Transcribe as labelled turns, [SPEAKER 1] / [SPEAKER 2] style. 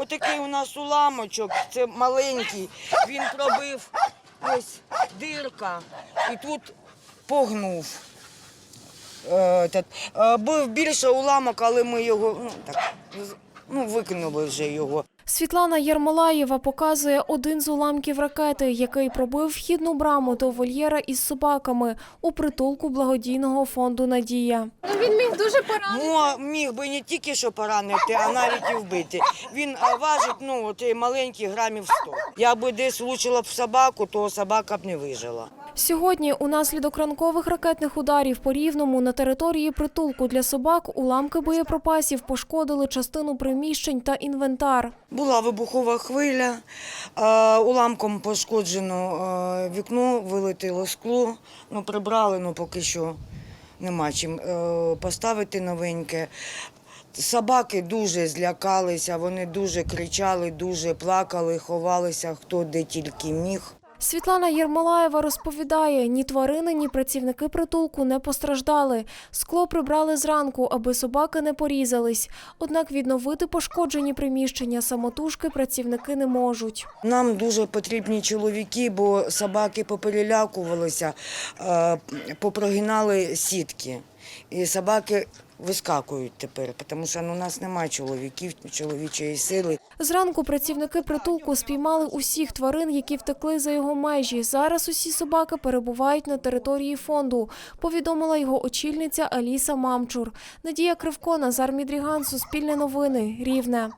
[SPEAKER 1] Отакий у нас уламочок, це маленький. Він пробив ось дирка і тут погнув. Е, е, Був більше уламок, але ми його ну, так, ну, викинули вже його.
[SPEAKER 2] Світлана Єрмолаєва показує один з уламків ракети, який пробив вхідну браму до вольєра із собаками у притулку благодійного фонду Надія.
[SPEAKER 3] Ну, він міг дуже поранити.
[SPEAKER 1] Мо- міг би не тільки що поранити, а навіть і вбити. Він важить ну, от, і маленький грамів 100. Я би десь влучила б собаку, то собака б не вижила.
[SPEAKER 2] Сьогодні унаслідок ранкових ракетних ударів по рівному на території притулку для собак уламки боєприпасів пошкодили частину приміщень та інвентар.
[SPEAKER 1] Була вибухова хвиля, е, уламком пошкоджено е, вікно, вилетіло скло, ну, прибрали, ну поки що нема чим е, поставити новеньке. Собаки дуже злякалися, вони дуже кричали, дуже плакали, ховалися, хто де тільки міг.
[SPEAKER 2] Світлана Єрмолаєва розповідає, ні тварини, ні працівники притулку не постраждали. Скло прибрали зранку, аби собаки не порізались. Однак відновити пошкоджені приміщення самотужки працівники не можуть.
[SPEAKER 1] Нам дуже потрібні чоловіки, бо собаки поперелякувалися, е, попрогинали сітки. І собаки вискакують тепер, тому що ну, у нас немає чоловіків, чоловічої сили.
[SPEAKER 2] Зранку працівники притулку спіймали усіх тварин, які втекли за його межі. Зараз усі собаки перебувають на території фонду, повідомила його очільниця Аліса Мамчур. Надія Кривко, Назар Мідріган, Суспільне новини, Рівне.